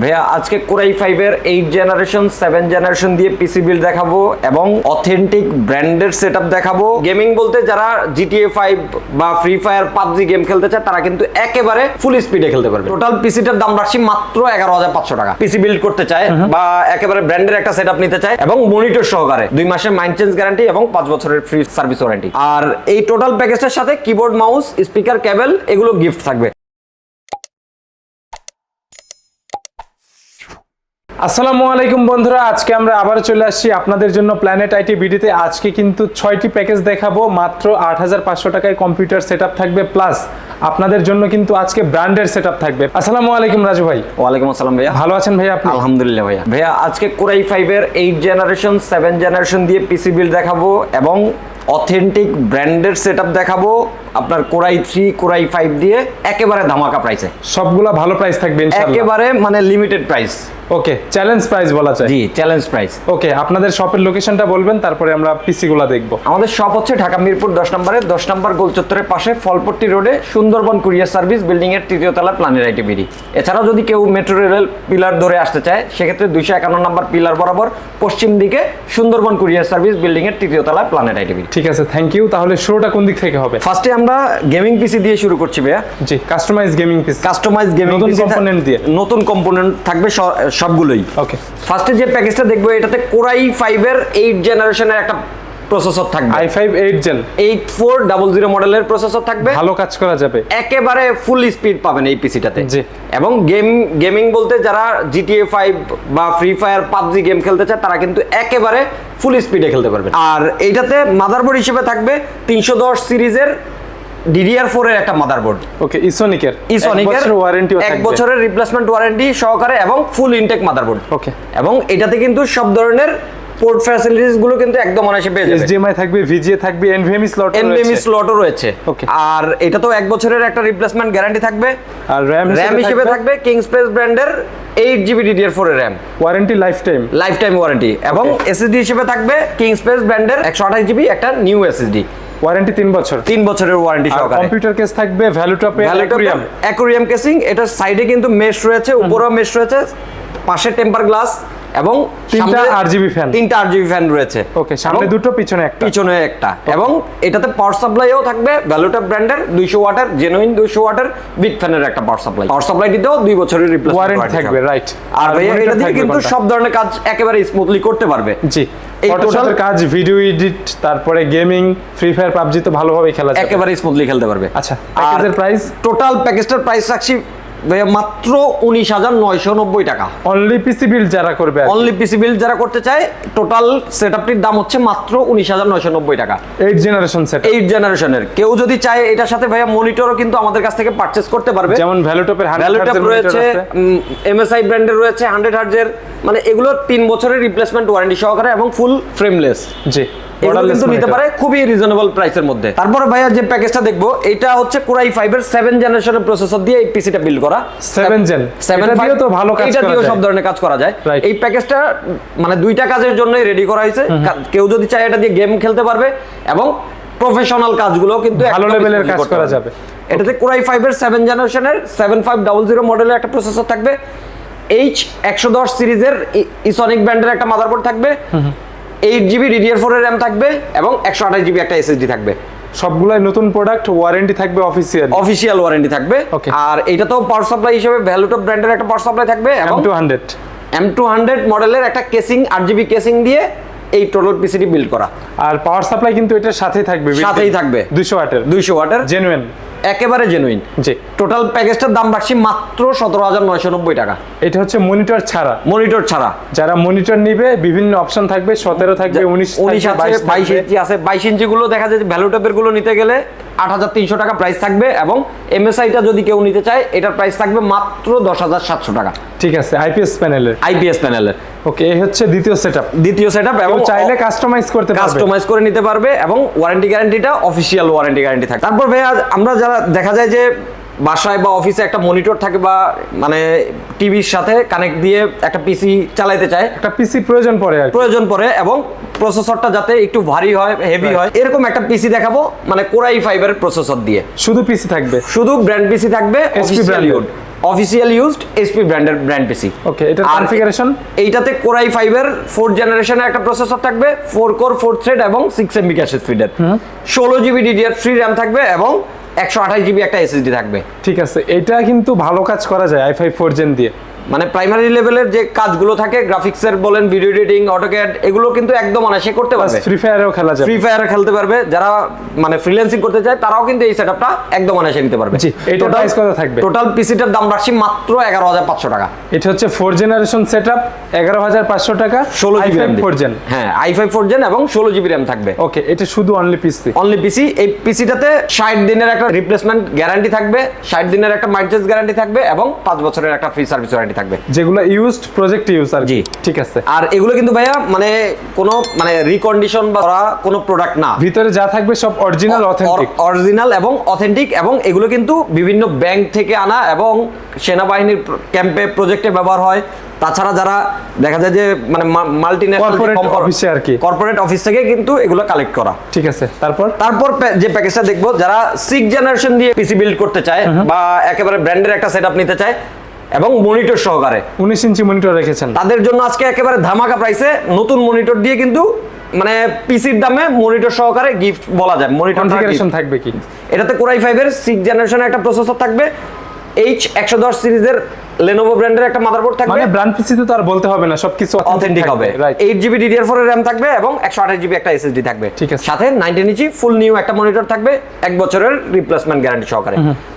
ভাইয়া আজকে কোরাই ফাইভের এইট জেনারেশন সেভেন জেনারেশন দিয়ে পিসি বিল্ড দেখাবো এবং অথেন্টিক ব্র্যান্ডেড সেট দেখাবো। গেমিং বলতে যারা জিটিএ ফাইভ বা ফ্রি ফায়ার পাবজি গেম খেলতে চায় তারা কিন্তু একেবারে ফুল স্পিডে খেলতে পারবে। টোটাল পিসিটার দাম রাখছি মাত্র এগারো হাজার পাঁচশো টাকা। পিসি বিল্ড করতে চায় বা একেবারে ব্র্যান্ডের একটা সেট নিতে চায় এবং মনিটর সহকারে দুই মাসের মাইন্ড চেঞ্জ গ্যারান্টি এবং পাঁচ বছরের ফ্রি সার্ভিস ওয়ারেন্টি আর এই টোটাল প্যাকেজটার সাথে কিবোর্ড মাউস স্পিকার কেবল এগুলো গিফট থাকবে। আসসালামু আলাইকুম বন্ধুরা আজকে আমরা আবার চলে আসছি আপনাদের জন্য প্ল্যানেট আইটি বিডিতে আজকে কিন্তু ছয়টি প্যাকেজ দেখাবো মাত্র আট হাজার পাঁচশো টাকায় কম্পিউটার সেট থাকবে প্লাস আপনাদের জন্য কিন্তু আজকে ব্র্যান্ডের সেট থাকবে। আসসালামু আলাইকুম রাজু ভাই। ওয়ালাইকুম আসসালাম ভাইয়া। ভালো আছেন ভাই আপনি? আলহামদুলিল্লাহ ভাইয়া। ভাইয়া আজকে কোরাই ফাইভের এইট জেনারেশন সেভেন জেনারেশন দিয়ে পিসি বিল্ড দেখাবো এবং অথেন্টিক ব্র্যান্ডের সেট দেখাবো আপনার কোরাই থ্রি কোরাই ফাইভ দিয়ে একেবারে ধামাকা প্রাইসে সবগুলা ভালো প্রাইস থাকবে ইনশাআল্লাহ। একেবারে মানে limited price okay challenge price বলা যায়। জি চ্যালেঞ্জ প্রাইস ওকে আপনাদের শপের লোকেশনটা বলবেন তারপরে আমরা পিসি গুলা দেখব। আমাদের শপ হচ্ছে ঢাকা মিরপুর দশ নম্বরে দশ নম্বর গোলচত্বরের পাশে ফলপট্টি রোডে সুন্দরবন কুরিয়ার সার্ভিস বিল্ডিং এর তৃতীয় তলা প্ল্যানের আইটি বিডি এছাড়াও যদি কেউ মেট্রো রেল পিলার ধরে আসতে চায় সেক্ষেত্রে দুইশো একান্ন নম্বর পিলার বরাবর পশ্চিম দিকে সুন্দরবন কুরিয়ার সার্ভিস বিল্ডিং এর তৃতীয় তলা প্ল্যানের আইটি বিডি ঠিক আছে থ্যাংক ইউ তাহলে শুরুটা কোন দিক থেকে হবে? ফার্স্টে আমরা গেমিং পিসি দিয়ে শুরু করছি ভাইয়া। জি customise gaming PC customise gaming নতুন component দিয়ে। নতুন কম্পোনেন্ট থাকবে সবগুলোই। ওকে ফার্স্টে যে প্যাকেজটা দেখব এটাতে কোরাই ফাইভের এইট জেনারেশনের একটা প্রসেসর থাকবে। I five eight gen eight four double zero মডেলের প্রসেসর থাকবে। ভালো কাজ করা যাবে। একেবারে ফুল স্পিড পাবেন এই পিসিটাতে জি। এবং গেম গেমিং বলতে যারা জিটিএ ফাইভ বা ফ্রি ফায়ার পাবজি গেম খেলতে চায় তারা কিন্তু একেবারে ফুল স্পিডে খেলতে পারবে। আর এইটাতে মাদারবোর্ড হিসেবে থাকবে তিনশো দশ সিরিজের ডিডিআর ফোর এর একটা মাদারবোর্ড ওকে ইসোনিকের ইসনিকের ওয়ারেন্টি এক বছরের রিপ্লেসমেন্ট ওয়ারেন্টি সহকারে এবং ফুল ইনটেক মাদারবোর্ড ওকে এবং এটাতে কিন্তু সব ধরনের পোর্ট ফ্যাসিলিটিসগুলো কিন্তু একদম অনায়াসে পেয়ে যাবে। এইচডিএমআই থাকবে ভিজিএ থাকবে এনভিএমই স্লট এনবিএমই স্লটও রয়েছে। Okay. আর এটা তো এক বছরের একটা রিপ্লেসমেন্ট গ্যারান্টি থাকবে। আর র্যাম র্যাম হিসেবে থাকবে? কিংস স্পেস ব্র্যান্ডের eight GB DDR four RAM warranty life time life time warranty এবং এসএসডি হিসেবে থাকবে কিংস স্পেস ব্র্যান্ডের একশো আঠাশ জিবি একটা নিউ এসএসডি ওয়ারেন্টি তিন বছর। তিন বছরের ওয়ারেন্টি সহকারে। কম্পিউটার কেস থাকবে ভ্যালুটপে অ্যাকুরিয়াম অ্যাকুরিয়াম কেসিং এটার সাইডে কিন্তু মেশ রয়েছে উপরেও মেশ রয়েছে পাশে টেম্পার গ্লাস এবং তিনটা RGB fan। তিনটা আরজিবি ফ্যান রয়েছে। ওকে সামনে দুটো পিছনে একটা। পিছনে একটা। এবং এটাতে পাওয়ার সাপ্লাইও থাকবে ভ্যালুটা ব্র্যান্ডের দুইশো ওয়াটের জেনুইন দুইশো ওয়াটের বিগ ফ্যানের একটা পাওয়ার সাপ্লাই পাওয়ার সাপ্লাই দিতেও দুই বছরের রিপ্লেসমেন্ট ওয়ারেন্টি থাকবে রাইট আর ভাইয়া এটা দিয়ে কিন্তু সব ধরনের কাজ একেবারে স্মুথলি করতে পারবে। জি। এই total- কাজ ভিডিও এডিট তারপরে গেমিং ফ্রি ফায়ার পাবজি তো ভালোভাবে খেলা যাবে। একেবারে স্মুথলি খেলতে পারবে। আচ্ছা, প্যাকেজের price? টোটাল প্যাকেজটার প্রাইস রাখছি মাত্র উনিশ হাজার নয়শো নব্বই টাকা। অনলি পিসি বিল্ড যারা করবে অনলি পিসি বিল যারা করতে চায় টোটাল সেটআপটির দাম হচ্ছে মাত্র উনিশ হাজার নয়শো নব্বই টাকা। এইট জেনারেশন সেট এইট জেনারেশনের কেউ যদি চায় এটার সাথে ভাইয়া মনিটরও কিন্তু আমাদের কাছ থেকে পারচেস করতে পারবে। যেমন ভ্যালুটপের ভ্যালুটপ রয়েছে এমএসআই ব্র্যান্ডের রয়েছে হান্ড্রেড হার্জের মানে এগুলো তিন বছরের রিপ্লেসমেন্ট ওয়ারেন্টি সহকারে এবং ফুল ফ্রেমলেস জি এগুলো কিন্তু নিতে পারে খুবই রিজনেবল প্রাইসের মধ্যে। তারপরে ভাইয়া যে প্যাকেজটা দেখব এটা হচ্ছে কোরাই ফাইভের সেভেন জেনারেশনের প্রসেসর দিয়ে এই পিসিটা বিল্ড করা। Seven gen। সেভেন এটা তো ভালো কাজ এটা যায়। সব ধরনের কাজ করা যায়। এই প্যাকেজটা মানে দুইটা কাজের জন্যই রেডি করা হয়েছে। কেউ যদি চায় এটা দিয়ে গেম খেলতে পারবে এবং প্রফেশনাল কাজগুলো কিন্তু ভালো smoothly কাজ করা যাবে। এটাতে কোরাই ফাইভের সেভেন জেনারেশনের সেভেন ফাইভ ডাবল জিরো মডেলের একটা প্রসেসর থাকবে। এইচ একশো দশ সিরিজের ইসনিক ব্র্যান্ডের একটা মাদারবোর্ড থাকবে। এইট জিবি ডিডিআর ফোর এর র্যাম থাকবে এবং একশো আঠাশ জিবি একটা এসএসডি থাকবে। সবগুলাই নতুন প্রোডাক্ট ওয়ারেন্টি থাকবে অফিসিয়াল অফিসিয়াল ওয়ারেন্টি থাকবে. আর এটা তো পাওয়ার সাপ্লাই হিসেবে ভ্যালুটপ ব্র্যান্ডের একটা পাওয়ার সাপ্লাই থাকবে এবং M two hundred M two hundred মডেলের একটা কেসিং আট জিবি কেসিং দিয়ে এই টোটাল পিসিটি বিল্ড করা। আর পাওয়ার সাপ্লাই কিন্তু এটার সাথেই থাকবে সাথেই থাকবে। দুইশো ওয়াটের। দুইশো ওয়াটের। জেনুইন একেবারে জেনুইন জি। টোটাল প্যাকেজটার দাম রাখছি মাত্র সতেরো হাজার নয়শো নব্বই টাকা। এটা হচ্ছে মনিটর ছাড়া। মনিটর ছাড়া। যারা মনিটর নিবে বিভিন্ন অপশন থাকবে সতেরো থাকবে উনিশ উনিশ আছে বাইশ ইঞ্চি আছে বাইশ ইঞ্চি গুলো দেখা যায় ভ্যালুটপেরগুলো নিতে গেলে আট হাজার তিনশো টাকা প্রাইস থাকবে এবং এমএসআইটা যদি কেউ নিতে চায় এটার প্রাইস থাকবে মাত্র দশ হাজার সাতশো টাকা। ঠিক আছে আইপিএস প্যানেলের আইপিএস প্যানেলের ওকে এই হচ্ছে দ্বিতীয় সেটআপ দ্বিতীয় সেট আপ এবং চাইলে কাস্টমাইজ করতে পারবে। কাস্টমাইজ করে নিতে পারবে এবং ওয়ারেন্টি গ্যারান্টিটা অফিসিয়াল ওয়ারেন্টি গ্যারান্টি থাকে তারপর ভাইয়া আমরা যারা দেখা যায় যে বাসায় বা অফিসে একটা মনিটর থাকে বা মানে টিভির সাথে কানেক্ট দিয়ে একটা পিসি চালাইতে চায়। একটা পিসি প্রয়োজন পড়ে আর প্রয়োজন পড়ে এবং প্রসেসরটা যাতে একটু ভারী হয় হেভি হয় এরকম একটা পিসি দেখাবো মানে কোরাই ফাইবারের প্রসেসর দিয়ে। শুধু পিসি থাকবে? শুধু ব্র্যান্ড পিসি থাকবে brand-এর। ইউড অফিসিয়াল ইউজড এইচপি ব্র্যান্ডের ব্র্যান্ড পিসি। ওকে এটার কনফিগারেশন এইটাতে কোরাই ফাইভের ফোর্থ জেনারেশনের একটা প্রসেসর থাকবে ফোর কোর ফোর থ্রেড এবং সিক্স এমবি ক্যাশ স্পিডের ষোলো জিবি ডিডিআর থ্রি র্যাম থাকবে এবং একশো আঠাশ জিবি একটা এসএসডি থাকবে। ঠিক আছে, এটা কিন্তু ভালো কাজ করা যায় আই ফাইভ ফোর জেন দিয়ে। মানে প্রাইমারি লেভেলের যে কাজগুলো থাকে গ্রাফিক্সের বলেন ভিডিও এডিটিং অটোক্যাড এগুলো কিন্তু একদম অনায়াসে করতে পারবে। ফ্রি ফায়ারেও খেলা যাবে। ফ্রি ফায়ার খেলতে পারবে। যারা মানে ফ্রিল্যান্সিং করতে চায় তারাও কিন্তু এই সেটআপটা একদম অনায়াসে নিতে পারবে। জি, এটার price কত থাকবে? টোটাল পিসিটার দাম রাখছি মাত্র এগারো হাজার পাঁচশো টাকা। এটা হচ্ছে ফোর জেনারেশন সেট আপ এগারো হাজার পাঁচশো টাকা ষোলো জিবি র্যাম ফোর জেন হ্যাঁ আই ফাইভ ফোর জেন এবং ষোলো জিবি র্যাম থাকবে। ওকে এটা শুধু অনলি পিসি অনলি পিসি এই পিসিটাতে ষাট দিনের একটা রিপ্লেসমেন্ট গ্যারান্টি থাকবে ষাট দিনের একটা মাইন্টেন্স গ্যারান্টি থাকবে এবং পাঁচ বছরের একটা ফ্রি সার্ভিস ওয়ারেন্টি থাকবে। যেগুলো ইউজড প্রজেক্ট ইউজ আর জি। ঠিক আছে। আর এগুলো কিন্তু ভাইয়া মানে কোনো মানে রিকন্ডিশন বা করা কোনো প্রোডাক্ট না। ভিতরে যা থাকবে সব অরিজিনাল অথেন্টিক অরিজিনাল এবং অথেন্টিক এবং এগুলো কিন্তু বিভিন্ন ব্যাংক থেকে আনা এবং সেনাবাহিনীর ক্যাম্পে প্রজেক্টে ব্যবহার হয়। তাছাড়া যারা দেখা যায় যে মানে মাল্টি এ আর কি। কর্পোরেট অফিস থেকে কিন্তু এগুলো কালেক্ট করা। ঠিক আছে তারপর? তারপর যে প্যাকেজটা দেখব যারা সিক্স জেনারেশন দিয়ে পিসি বিল্ড করতে চায় বা একেবারে ব্র্যান্ডের একটা সেটআপ নিতে চায় এবং মনিটর সহকারে। উনিশ ইঞ্চি মনিটর রেখেছেন। তাদের জন্য আজকে একেবারে ধামাকা প্রাইসে নতুন মনিটর দিয়ে কিন্তু মানে পিসির দামে মনিটর সহকারে গিফট বলা যায়। মনিটর কনফিগারেশন থাকবে কি? এটাতে কোরাই ফাইভের সিক্স জেনারেশনের একটা প্রসেসর থাকবে এইচ একশো দশ সিরিজের লেনোভো ব্র্যান্ডের একটা মাদারবোর্ড থাকবে। মানে ব্র্যান্ড পিসি তো আর বলতে হবে না সবকিছু অথেন্টিক হবে। Right eight GB DDR four RAM থাকবে এবং একশো আঠাশ জিবি একটা এসএসডি থাকবে। ঠিক আছে। সাথে নাইনটিন ইঞ্চি ফুল নিউ একটা মনিটর থাকবে এক বছরের রিপ্লেসমেন্ট গ্যারান্টি সহকারে।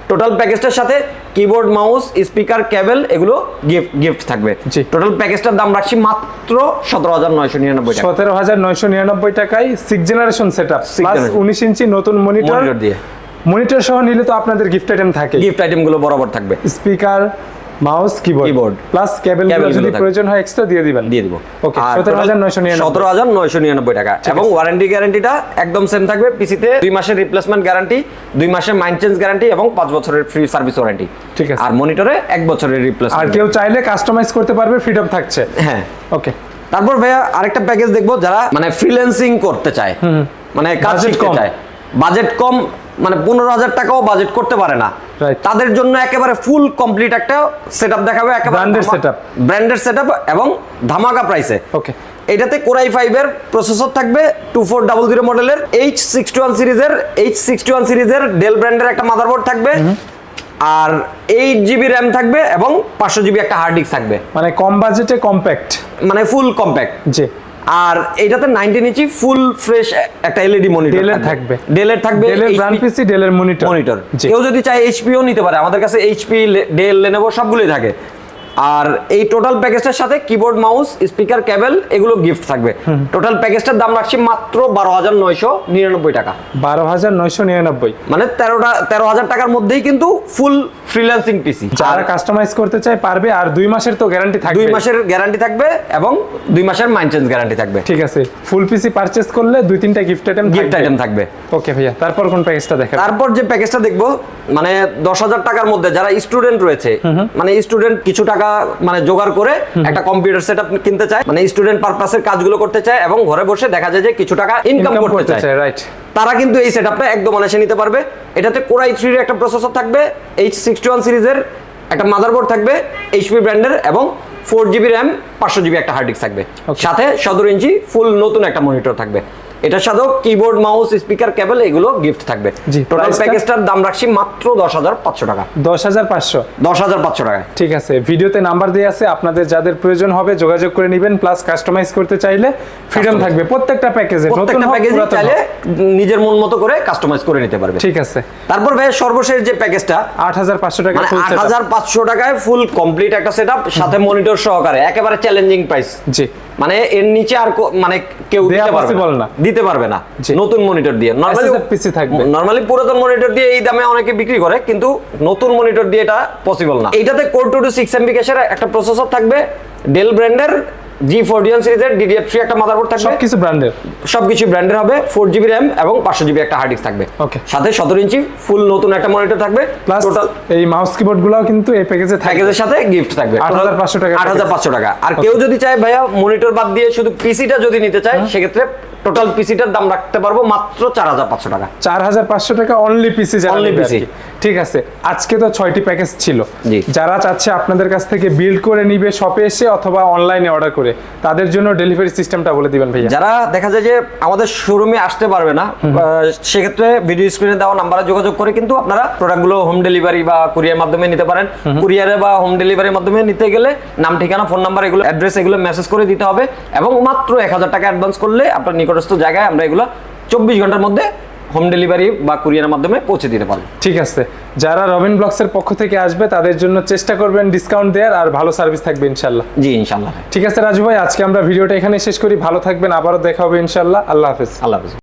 টোটাল প্যাকেজটার সাথে কিবোর্ড মাউস স্পিকার কেবল এগুলো গিফট গিফট থাকবে। টোটাল প্যাকেজটার দাম রাখছি মাত্র সতেরো হাজার নয়শো নিরানব্বই টাকা। সতেরো হাজার নয়শো নিরানব্বই টাকায় six generation set up plus generation। উনিশ ইঞ্চি নতুন মনিটর মনিটর দিয়ে। মনিটর সহ নিলে তো আপনাদের গিফট আইটেম থাকে গিফট আইটেমগুলো বরাবর থাকবে। Speaker mouse keyboard. Plus cable যদি প্রয়োজন হয় এক্সট্রা দিয়ে দিবেন। দিয়ে দিব। ওকে সতেরো হাজার নয়শো নিরানব্বই। সতেরো হাজার নয়শো নিরানব্বই টাকা। এবং ওয়ারেন্টি গ্যারান্টিটা একদম সেম থাকবে। পিসিতে দুই মাসের রিপ্লেসমেন্ট গ্যারান্টি দুই মাসের মাইন্ড চেঞ্জ গ্যারান্টি এবং পাঁচ বছরের ফ্রি সার্ভিস ওয়ারেন্টি ঠিক আছে। আর মনিটরে এক বছরের আর কেউ চাইলে কাস্টমাইজ করতে পারবে ফ্রিডম থাকছে। হ্যাঁ। ওকে তারপর ভাইয়া আরেকটা প্যাকেজ দেখব যারা মানে ফ্রিল্যান্সিং করতে চায়। মানে কাজ শিখতে। চায়। বাজেট কম মানে পনেরো হাজার টাকাও বাজেট করতে পারে না. তাদের জন্য একেবারে ফুল কমপ্লিট একটা সেটআপ দেখাবে একেবারে Branded setup। ব্র্যান্ডেড সেটআপ এবং ধামাকা প্রাইসে ওকে এটাতে কোরাই ফাইভের প্রসেসর থাকবে টু ফোর ডাবল জিরো মডেলের এইচ সিক্সটি ওয়ান সিরিজের এইচ সিক্সটি ওয়ান সিরিজের ডেল ব্র্যান্ডের একটা মাদারবোর্ড থাকবে। আর এইট জিবি র্যাম থাকবে এবং পাঁচশো জিবি একটা হার্ড ডিস্ক থাকবে। মানে কম বাজেটে কম্প্যাক্ট মানে ফুল কম্প্যাক্ট জি। আর এটাতে নাইনটিন ইঞ্চি ফুল ফ্রেশ একটা এলইডি মনিটর ডেলের থাকবে। ডেলের থাকবে ডেলের ব্র্যান্ড পিসি ডেলের মনিটর মনিটর কেউ যদি চায় এইচপিও নিতে পারে আমাদের কাছে এইচপি ডেল লেনোভো সবগুলোই থাকে। আর এই টোটাল প্যাকেজটার সাথে কিবোর্ড মাউস স্পিকার কেবল এগুলো গিফট থাকবে। টোটাল প্যাকেজটার দাম রাখছি মাত্র বারো হাজার নয়শো নিরানব্বই টাকা। বারো হাজার নয়শো নিরানব্বই। মানে তেরোটা তেরো হাজার টাকার মধ্যেই কিন্তু ফুল ফ্রিল্যান্সিং পিসি যারা কাস্টমাইজ করতে চায় পারবে আর দুই মাসের তো গ্যারান্টি থাকবে। দুই মাসের গ্যারান্টি থাকবে এবং দুই মাসের মাইন্টেন্স গ্যারান্টি থাকবে। ঠিক আছে। ফুল পিসি পারচেজ করলে দুই তিনটা গিফট আইটেম গিফট আইটেম থাকবে। ওকে ভাইয়া। তারপর কোন প্যাকেজটা দেখেন তারপর যে প্যাকেজটা দেখব মানে দশ হাজার টাকার মধ্যে যারা স্টুডেন্ট রয়েছে মানে স্টুডেন্ট কিছু টাকা মানে জোগাড় করে একটা কম্পিউটার সেট কিনতে চায়। মানে স্টুডেন্ট পারপাসের কাজগুলো করতে চায় এবং ঘরে বসে দেখা যায় যে কিছু টাকা ইনকাম করতে চায়। রাইট তারা কিন্তু এই সেটআপটা একদম অনায়াসে নিতে পারবে। এটাতে কোরাই থ্রির একটা প্রসেসর থাকবে এইচ সিক্সটি ওয়ান সিরিজের একটা মাদারবোর্ড থাকবে এইচপি ব্র্যান্ডের এবং ফোর জিবি র্যাম পাঁচশো জিবি একটা হার্ড ডিস্ক থাকবে। সাথে সতেরো ইঞ্চি ফুল নতুন একটা মনিটর থাকবে। এটার সাথেও কিবোর্ড মাউস স্পিকার কেবল এগুলো গিফট থাকবে। জি, টোটাল? প্যাকেজটার দাম রাখছি মাত্র দশ হাজার পাঁচশো টাকা। দশ হাজার পাঁচশো? দশ হাজার পাঁচশো টাকায়। ঠিক আছে ভিডিওতে নাম্বার দেওয়া আছে আপনাদের যাদের প্রয়োজন হবে যোগাযোগ করে নেবেন প্লাস কাস্টমাইজ করতে চাইলে ফ্রিডম থাকবে প্রত্যেকটা প্যাকেজে প্রত্যেকটা প্যাকেজ চাইলে নিজের মন মতো করে কাস্টমাইজ করে নিতে পারবে। ঠিক আছে। তারপর ভাই সর্বশেষ যে প্যাকেজটা আট হাজার পাঁচশো টাকা মানে ফুল আট হাজার পাঁচশো টাকায় ফুল কমপ্লিট একটা সেট সাথে মনিটর সহকারে একেবারে চ্যালেঞ্জিং প্রাইস জি। মানে এর নিচে আর মানে কেউ দেয়া দিতে পারবে না। দিতে পারবে না। নতুন মনিটর দিয়ে। নরমালি পিসি থাকবে। নরমালি পুরাতন মনিটর দিয়ে এই দামে অনেকে বিক্রি করে কিন্তু নতুন মনিটর দিয়ে এটা পসিবল না। এইটাতে core two two six MB ক্যাশের একটা প্রসেসর থাকবে ডেল ব্র্যান্ডের জি ফোরটিয়ান সিরিজের ডিডিআর থ্রি একটা মাদারবোর্ড থাকবে। সবকিছু ব্র্যান্ডের সবকিছু ব্র্যান্ডের হবে ফোর জিবি র্যাম এবং পাঁচশো জিবি একটা হার্ড ডিস্ক থাকবে। Okay. সাথে সতেরো ইঞ্চি ফুল নতুন একটা মনিটর থাকবে। প্লাস টোটাল এই মাউস কিবোর্ড গুলাও কিন্তু এই প্যাকেজে প্যাকেজের সাথে গিফট থাকবে। 8,500 টাকা আট হাজার পাঁচশো টাকা। আর কেউ যদি চায় ভাইয়া মনিটর বাদ দিয়ে শুধু পিসিটা যদি নিতে চায় সেক্ষেত্রে টোটাল পিসিটার দাম রাখতে পারব মাত্র চার হাজার পাঁচশো টাকা। চার হাজার পাঁচশো টাকা অনলি পিসি Only PC ঠিক আছে আজকে তো ছয়টি প্যাকেজ ছিল। যারা চাচ্ছে আপনাদের কাছ থেকে বিল্ড করে নিবে শপে এসে অথবা অনলাইনে অর্ডার করে তাদের জন্য ডেলিভারি সিস্টেমটা বলে দিবেন ভাইয়া। যারা দেখা যায় যে আমাদের শোরুমে আসতে পারবে না সেক্ষেত্রে ভিডিও স্ক্রিনে দেওয়া নাম্বারে যোগাযোগ করে কিন্তু আপনারা প্রোডাক্টগুলো হোম ডেলিভারি বা কুরিয়ার মাধ্যমে নিতে পারেন। কুরিয়ারে বা হোম ডেলিভারির মাধ্যমে নিতে গেলে নাম ঠিকানা ফোন নাম্বার এগুলো অ্যাড্রেস এগুলো মেসেজ করে দিতে হবে এবং মাত্র এক হাজার টাকা অ্যাডভান্স করলে আপনার নিকটস্থ জায়গায় আমরা এগুলো চব্বিশ ঘণ্টার মধ্যে হোম ডেলিভারি বা কুরিয়ারের মাধ্যমে পৌঁছে দিতে পারব। ঠিক আছে। যারা রবিন ব্লগসের পক্ষ থেকে আসবে তাদের জন্য চেষ্টা করবেন ডিসকাউন্ট দেওয়ার আর ভালো সার্ভিস থাকবে ইনশাল্লাহ। জি ইনশাল্লাহ। ঠিক আছে রাজু ভাই আজকে আমরা ভিডিওটা এখানে শেষ করি। ভালো থাকবেন আবারও দেখা হবে ইনশাল্লাহ। আল্লাহ হাফিজ। আল্লাহ হাফিজ।